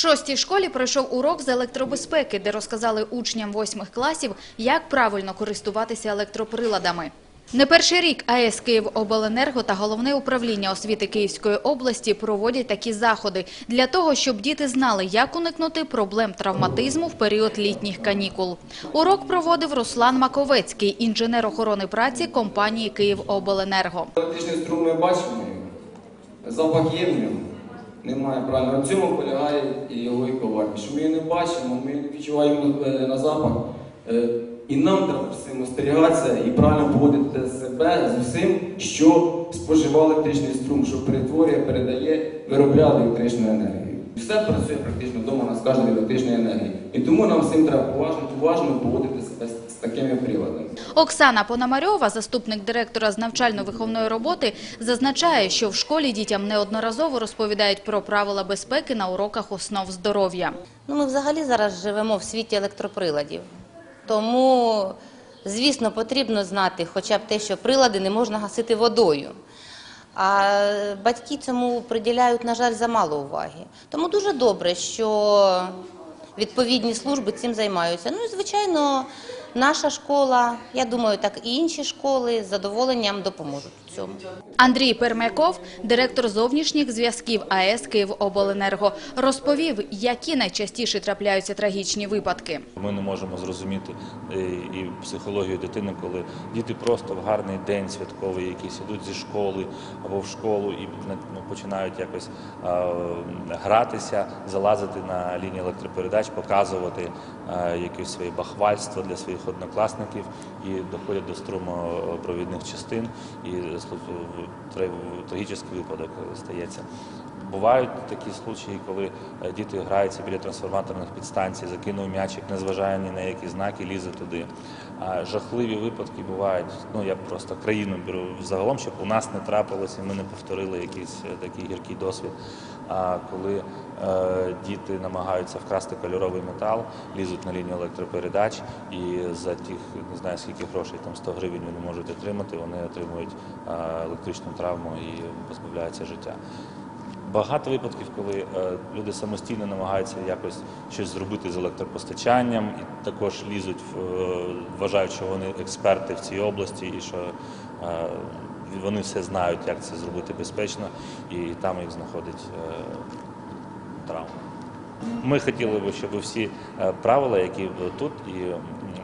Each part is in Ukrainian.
шостій школі пройшов урок з електробезпеки, де розказали учням восьмих класів, як правильно користуватися електроприладами. Не перший рік АЕС «Київобленерго» та Головне управління освіти Київської області проводять такі заходи для того, щоб діти знали, як уникнути проблем травматизму в період літніх канікул. Урок проводив Руслан Маковецький, інженер охорони праці компанії «Київобленерго». Електричний струм ми бачимо, запах є в ньому, немає правильно. В цьому полягає і його і коварність. Що ми її не бачимо, ми відчуваємо е, на запах. Е, І нам треба всім остерігатися і правильно поводити себе з усім, що споживав електричний струм, що перетворює, передає, виробляє електричну енергію. Все працює практично вдома, у нас кожна від електричної енергії. І тому нам всім треба уважно, уважно поводити себе з- з такими приладами. Оксана Пономарьова, заступник директора з навчально-виховної роботи, зазначає, що в школі дітям неодноразово розповідають про правила безпеки на уроках основ здоров'я. Ну, ми взагалі зараз живемо в світі електроприладів. Тому, звісно, потрібно знати хоча б те, що прилади не можна гасити водою. А батьки цьому приділяють, на жаль, замало уваги. Тому дуже добре, що відповідні служби цим займаються. Ну і, звичайно, наша школа, я думаю, так і інші школи з задоволенням допоможуть цьому. Андрій Пермяков, директор зовнішніх зв'язків АЕС «Київобленерго», розповів, які найчастіше трапляються трагічні випадки. Ми не можемо зрозуміти е, і психологію дитини, коли діти просто в гарний день святковий, якийсь ідуть зі школи або в школу і ну, починають якось гратися, залазити на лінії електропередач, показувати якесь своє бахвальство для своїх однокласників і доходять до струмопровідних частин і трагічний випадок стається. Бувають такі случаї, коли е, діти граються біля трансформаторних підстанцій, закинув м'ячик, не зважає ні на які знаки, лізе туди. А жахливі випадки бувають. Ну я просто країну беру загалом, щоб у нас не трапилося, і ми не повторили якийсь е, такий гіркий досвід. Коли е, діти намагаються вкрасти кольоровий метал, лізуть на лінію електропередач, і за тих не знаю скільки грошей, там 100 гривень вони можуть отримати, вони отримують е, електричну травму і позбавляються життя. Багато випадків, коли е, люди самостійно намагаються якось щось зробити з електропостачанням, і також лізуть, е, вважають, що вони експерти в цій області, і що е, вони все знають, як це зробити безпечно, і там їх знаходить травма. Ми хотіли б, щоб всі правила, які тут, і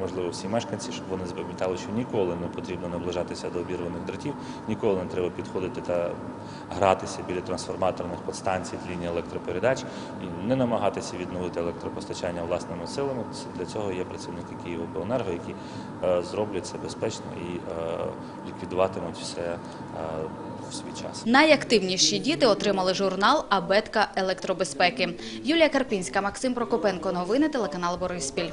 можливо всі мешканці, щоб вони запам'ятали, що ніколи не потрібно наближатися до обірваних дротів, ніколи не треба підходити та гратися біля трансформаторних підстанцій лінії електропередач і не намагатися відновити електропостачання власними силами. Для цього є працівники Київобленерго, які е, зроблять це безпечно і е, ліквідуватимуть все е, в свій час. Найактивніші діти отримали журнал «Абетка електробезпеки». Юлія Карпінська, Максим Прокопенко. Новини телеканал Бориспіль.